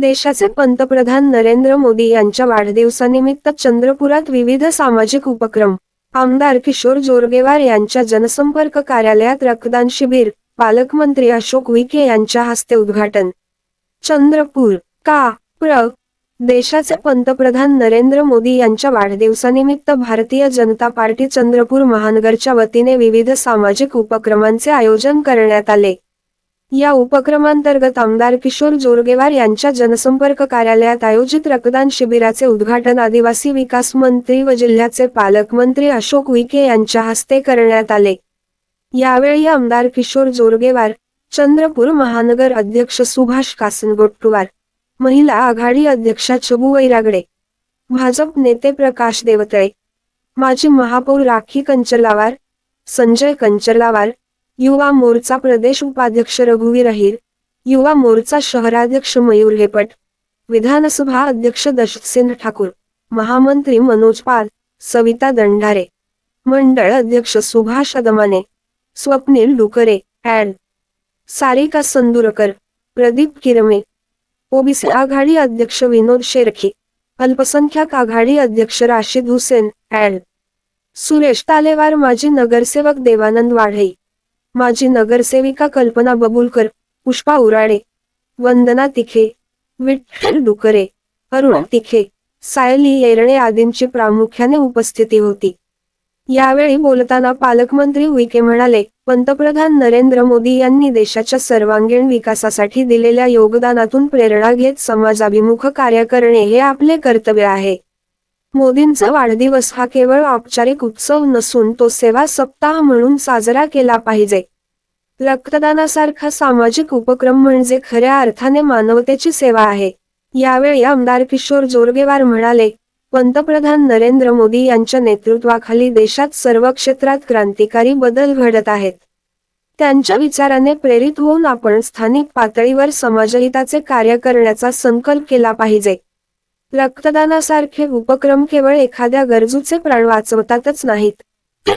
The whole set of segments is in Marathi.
देशाचे पंतप्रधान नरेंद्र मोदी यांच्या वाढदिवसानिमित्त चंद्रपुरात विविध सामाजिक उपक्रम. आमदार किशोर जोरगेवार यांच्या जनसंपर्क कार्यालयात रक्तदान शिबिर पालकमंत्री अशोक विखे यांच्या हस्ते उद्घाटन. चंद्रपूर का प्र. देशाचे पंतप्रधान नरेंद्र मोदी यांच्या वाढदिवसानिमित्त भारतीय जनता पार्टी चंद्रपूर महानगरच्या वतीने विविध सामाजिक उपक्रमांचे आयोजन करण्यात आले. या उपक्रमांतर्गत आमदार किशोर जोरगेवार यांच्या जनसंपर्क कार्यालयात आयोजित रक्तदान शिबिराचे उद्घाटन आदिवासी विकास मंत्री व जिल्ह्याचे पालकमंत्री अशोक विखे यांच्या हस्ते करण्यात आले. यावेळी आमदार किशोर जोरगेवार चंद्रपूर महानगर अध्यक्ष सुभाष कासनगोट्टुवार महिला आघाडी अध्यक्षा चबू वैरागडे भाजप नेते प्रकाश देवतळे माजी महापौर राखी कंचरलावार संजय कंचरलावार युवा मोर्चा प्रदेश उपाध्यक्ष रघुवीर अहिर युवा मोर्चा शहराध्यक्ष मयूर हेपट विधानसभा अध्यक्ष दशसेन ठाकूर महामंत्री मनोज पाल सविता दंडारे मंडळ अध्यक्ष सुभाष अदमाने स्वप्नील डुकरे ऍड सारिका संदुरकर प्रदीप किरमे ओबीसी आघाडी अध्यक्ष विनोद शेरखी अल्पसंख्याक आघाडी अध्यक्ष राशीद हुसेन ऍड सुरेश तालेवार माजी नगरसेवक देवानंद वाढई माजी नगरसेविका कल्पना बबुलकर पुष्पा उराडे वंदना तिखे विठ्ठल डुकरे अरुण तिखे सायली येरणे आदींची प्रामुख्याने उपस्थिती होती. यावेळी बोलताना पालकमंत्री उईके म्हणाले पंतप्रधान नरेंद्र मोदी यांनी देशाच्या सर्वांगीण विकासासाठी दिलेल्या योगदानातून प्रेरणा घेत समाजाभिमुख कार्य करणे हे आपले कर्तव्य आहे. मोदींचा वाढदिवस हा केवळ औपचारिक उत्सव नसून तो सेवा सप्ताह म्हणून साजरा केला पाहिजे. रक्तदानासारखा सामाजिक उपक्रम म्हणजे खऱ्या अर्थाने मानवतेची सेवा आहे. यावेळी आमदार किशोर जोरगेवार म्हणाले पंतप्रधान नरेंद्र मोदी यांच्या नेतृत्वाखाली देशात सर्व क्षेत्रात क्रांतिकारी बदल घडत आहेत. त्यांच्या विचाराने प्रेरित होऊन आपण स्थानिक पातळीवर समाजहिताचे कार्य करण्याचा संकल्प केला पाहिजे. रक्तदानासारखे उपक्रम केवळ एखाद्या गरजूचे प्राण वाचवतातच नाहीत.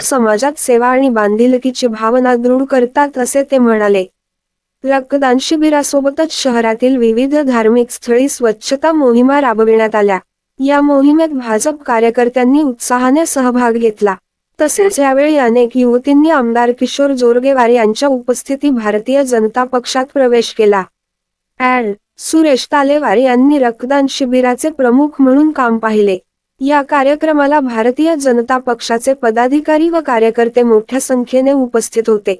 समाजात सेवा आणि बांधिलकीची भावना दृढ करतात असे ते म्हणाले. रक्तदान शिबिरासोबतच शहरातील विविध धार्मिक स्थळी स्वच्छता मोहिमा राबविण्यात आल्या. या मोहिमेत भाजप कार्यकर्त्यांनी उत्साहाने सहभाग घेतला. तसेच यावेळी अनेक युवतींनी आमदार किशोर जोरगेवार यांच्या उपस्थिती भारतीय जनता पक्षात प्रवेश केला. ॲड सुरेश तालेवार यांनी रक्तदान शिबिराचे प्रमुख म्हणून काम पाहिले. या कार्यक्रमाला भारतीय जनता पक्षाचे पदाधिकारी व कार्यकर्ते मोठ्या संख्येने उपस्थित होते.